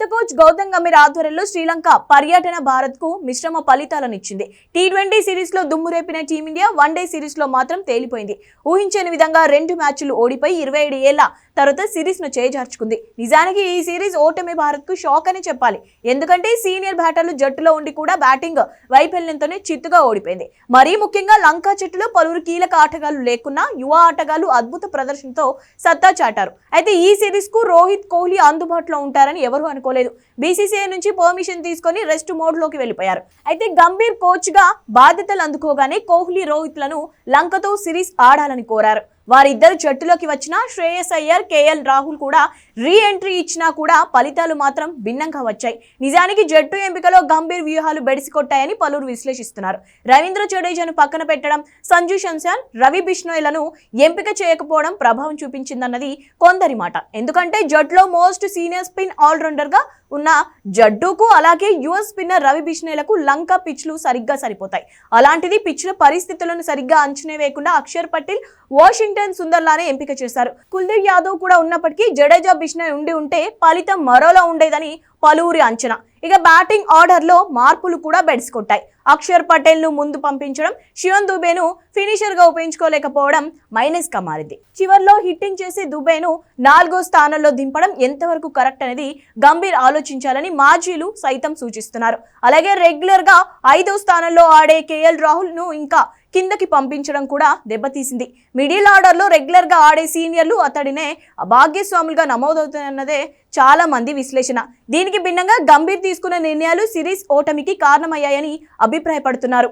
కొత్త కోచ్ గౌతమ్ గంభీర్ ఆధ్వర్యంలో శ్రీలంక పర్యటన భారత్కు మిశ్రమ ఫలితాలను ఇచ్చింది. టీ ట్వంటీ సిరీస్లో దుమ్ము రేపిన టీమిండియా వన్ డే సిరీస్లో మాత్రం తేలిపోయింది. ఊహించని విధంగా రెండు మ్యాచ్లు ఓడిపోయి ఇరవై ఏడు ఏళ్ళ తర్వాత సిరీస్ను చేజార్చుకుంది. నిజానికి ఈ సిరీస్ ఓటమి భారత్కు షాక్ అని చెప్పాలి. ఎందుకంటే సీనియర్ బ్యాటర్లు జట్టులో ఉండి కూడా బ్యాటింగ్ వైఫల్యంతోనే చిత్తుగా ఓడిపోయింది. మరీ ముఖ్యంగా లంకా జట్టులో పలువురు కీలక ఆటగాళ్ళు లేకున్నా యువ ఆటగాళ్ళు అద్భుత ప్రదర్శనతో సత్తా చాటారు. అయితే ఈ సిరీస్కు రోహిత్ కోహ్లీ అందుబాటులో ఉంటారని ఎవరూ తీసుకోలేదు బీసీసీఐ నుంచి పర్మిషన్ తీసుకొని రెస్ట్ మోడ్లోకి వెళ్ళిపోయారు. అయితే గంభీర్ కోచ్గా బాధ్యతలు అందుకోగానే కోహ్లీ రోహిత్లను లంకతో సిరీస్ ఆడాలని కోరారు. వారిద్దరు జట్టులోకి వచ్చిన శ్రేయస్ అయ్యర్ కేఎల్ రాహుల్ కూడా రీ ఎంట్రీ ఇచ్చినా కూడా ఫలితాలు మాత్రం భిన్నంగా వచ్చాయి. నిజానికి జట్టు ఎంపికలో గంభీర్ వ్యూహాలు బెడిసికొట్టాయని పలువురు విశ్లేషిస్తున్నారు. రవీంద్ర జడేజాను పక్కన పెట్టడం సంజు శంశాన్ రవి బిష్ణోయ్లను ఎంపిక చేయకపోవడం ప్రభావం చూపించిందన్నది కొందరి మాట. ఎందుకంటే జట్టులో మోస్ట్ సీనియర్ స్పిన్ ఆల్రౌండర్గా ఉన్న జడ్డుకు అలాగే యువ స్పిన్నర్ రవి బిష్ణోయ్లకు లంక పిచ్లు సరిగ్గా సరిపోతాయి. అలాంటిది పిచ్ల పరిస్థితులను సరిగ్గా అంచనా వేయకుండా అక్షర్ పటేల్ వాషింగ్టన్ సుందర్లానే ఎంపిక చేశారు. కుల్దీప్ యాదవ్ కూడా ఉన్నప్పటికీ జడేజా బిష్ణ ఉండి ఉంటే ఫలితం మరోలా ఉండేదని పలువురి అంచనా. ఇక బ్యాటింగ్ ఆర్డర్లో మార్పులు కూడా బెడిసికొట్టాయి. అక్షర్ పటేల్ను ముందు పంపించడం శివన్ దుబేను ఫినిషర్గా ఉపయోగించుకోలేకపోవడం మైనస్గా మారింది. చివర్లో హిట్టింగ్ చేసి దుబేను నాలుగో స్థానంలో దింపడం ఎంతవరకు కరెక్ట్ అనేది గంభీర్ ఆలోచించాలని మాజీలు సైతం సూచిస్తున్నారు. అలాగే రెగ్యులర్గా ఐదో స్థానంలో ఆడే కేఎల్ రాహుల్ను ఇంకా కిందకి పంపించడం కూడా దెబ్బతీసింది. మిడిల్ ఆర్డర్లో రెగ్యులర్గా ఆడే సీనియర్లు అతడినే భాగ్యస్వాములుగా నమోదవుతున్నదే చాలా మంది విశ్లేషణ. దీనికి భిన్నంగా గంభీర్ తీసుకున్న నిర్ణయాలు సిరీస్ ఓటమికి కారణమయ్యాయని అభిప్రాయపడుతున్నారు.